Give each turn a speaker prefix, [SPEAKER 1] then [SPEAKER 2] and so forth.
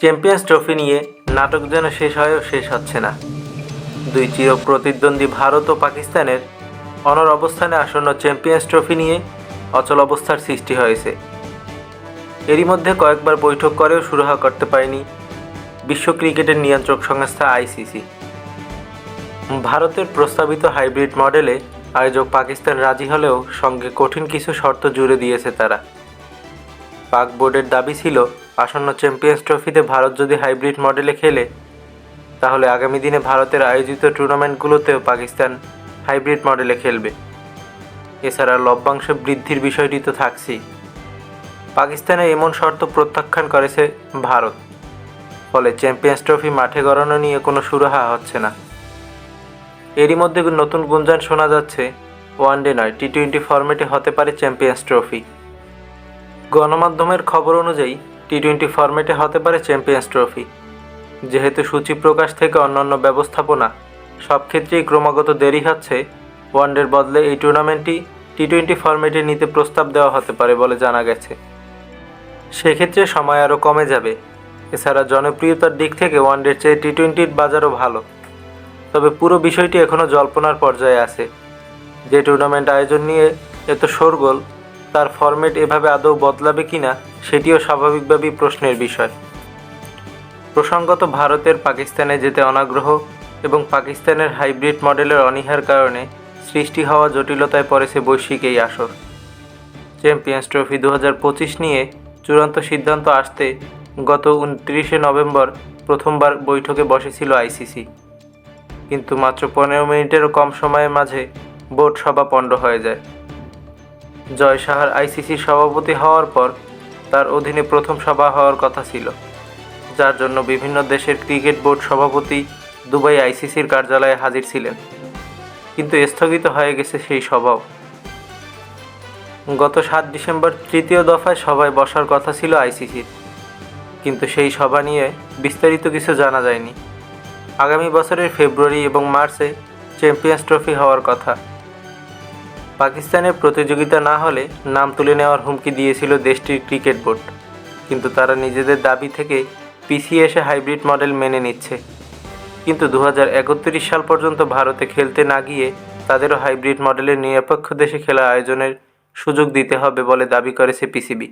[SPEAKER 1] Champions trophy নিয়ে নাটক যেন শেষ হয়েও শেষ হচ্ছে না। দুই চির প্রতিদ্বন্দ্বী ভারত ও পাকিস্তানের অনর অবস্থানে আসন্ন চ্যাম্পিয়ন্স ট্রফি নিয়ে অচল অবস্থার সৃষ্টি হয়েছে। এরই মধ্যে কয়েকবার বৈঠক করেও সুরাহা করতে পারেনি বিশ্ব ক্রিকেটের নিয়ন্ত্রক সংস্থা আইসিসি। ভারতের প্রস্তাবিত হাইব্রিড মডেলে আয়োজক পাকিস্তান রাজি হলেও সঙ্গে কঠিন কিছু শর্ত জুড়ে দিয়েছে তারা। পাক বোর্ডের দাবি ছিল, আসন্ন চ্যাম্পিয়ন্স ট্রফিতে ভারত যদি হাইব্রিড মডেলে খেলে, তাহলে আগামী দিনে ভারতের আয়োজিত টুর্নামেন্টগুলোতেও পাকিস্তান হাইব্রিড মডেলে খেলবে। এছাড়া লভ্যাংশ বৃদ্ধির বিষয়টি তো থাকছেই। পাকিস্তানে এমন শর্ত প্রত্যাখ্যান করেছে ভারত, ফলে চ্যাম্পিয়ন্স ট্রফি মাঠে গড়ানো নিয়ে কোনো সুরাহা হচ্ছে না। এরই মধ্যে নতুন গুঞ্জন শোনা যাচ্ছে, ওয়ানডে নয়, টি টোয়েন্টি ফরম্যাটে হতে পারে চ্যাম্পিয়ন্স ট্রফি। গণমাধ্যমের খবর অনুযায়ী টি টোয়েন্টি ফরম্যাটে হতে পারে চ্যাম্পিয়ন্স ট্রফি যেহেতু সূচি প্রকাশ থেকে অন্যান্য ব্যবস্থাপনা, সব ক্ষেত্রেই ক্রমাগত দেরি হচ্ছে, ওয়ানডের বদলে এই টুর্নামেন্টটি টি টোয়েন্টি ফরম্যাটে নিতে প্রস্তাব দেওয়া হতে পারে বলে জানা গেছে। সেক্ষেত্রে সময় আরও কমে যাবে। এছাড়া জনপ্রিয়তার দিক থেকে ওয়ানডের চেয়ে টি টোয়েন্টির বাজারও ভালো। তবে পুরো বিষয়টি এখনও জল্পনার পর্যায়ে আছে। যে টুর্নামেন্ট আয়োজন নিয়ে এত শোরগোল তার ফরম্যাট এভাবে আদৌ বদলাবে কিনা, সেটিও স্বাভাবিকভাবেই প্রশ্নের বিষয়। প্রসঙ্গত ভারতের পাকিস্তানে যেতে অনাগ্রহ এবং পাকিস্তানের হাইব্রিড মডেলের অনীহার কারণে সৃষ্টি হওয়া জটিলতায় পড়েছে বৈশ্বিক এই আসর। চ্যাম্পিয়ন্স ট্রফি দু হাজার পঁচিশ নিয়ে চূড়ান্ত সিদ্ধান্ত আসতে গত উনত্রিশে নভেম্বর প্রথমবার বৈঠকে বসেছিল আইসিসি। কিন্তু মাত্র পনেরো মিনিটেরও কম সময়ের মাঝে বোর্ড সভা পণ্ড হয়ে যায়। জয় সাহার আইসিসির সভাপতি হওয়ার পর তার অধীনে প্রথম সভা হওয়ার কথা ছিল, যার জন্য বিভিন্ন দেশের ক্রিকেট বোর্ড সভাপতি দুবাই আইসিসির কার্যালয়ে হাজির ছিলেন। কিন্তু স্থগিত হয়ে গেছে সেই সভাও। গত সাত ডিসেম্বর তৃতীয় দফায় সভায় বসার কথা ছিল আইসিসির, কিন্তু সেই সভা নিয়ে বিস্তারিত কিছু জানা যায়নি। আগামী বছরের ফেব্রুয়ারি এবং মার্চে চ্যাম্পিয়ন্স ট্রফি হওয়ার কথা। পাকিস্তানের প্রতিযোগিতা না হলে নাম তুলে নেওয়ার হুমকি দিয়েছিল দেশটির ক্রিকেট বোর্ড। কিন্তু তারা নিজেদের দাবি থেকে পিছিয়ে এসে হাইব্রিড মডেল মেনে নিচ্ছে। কিন্তু দু সাল পর্যন্ত ভারতে খেলতে না গিয়ে তাদেরও হাইব্রিড মডেলের নিরপেক্ষ দেশে খেলা আয়োজনের সুযোগ দিতে হবে বলে দাবি করেছে পিসিবি।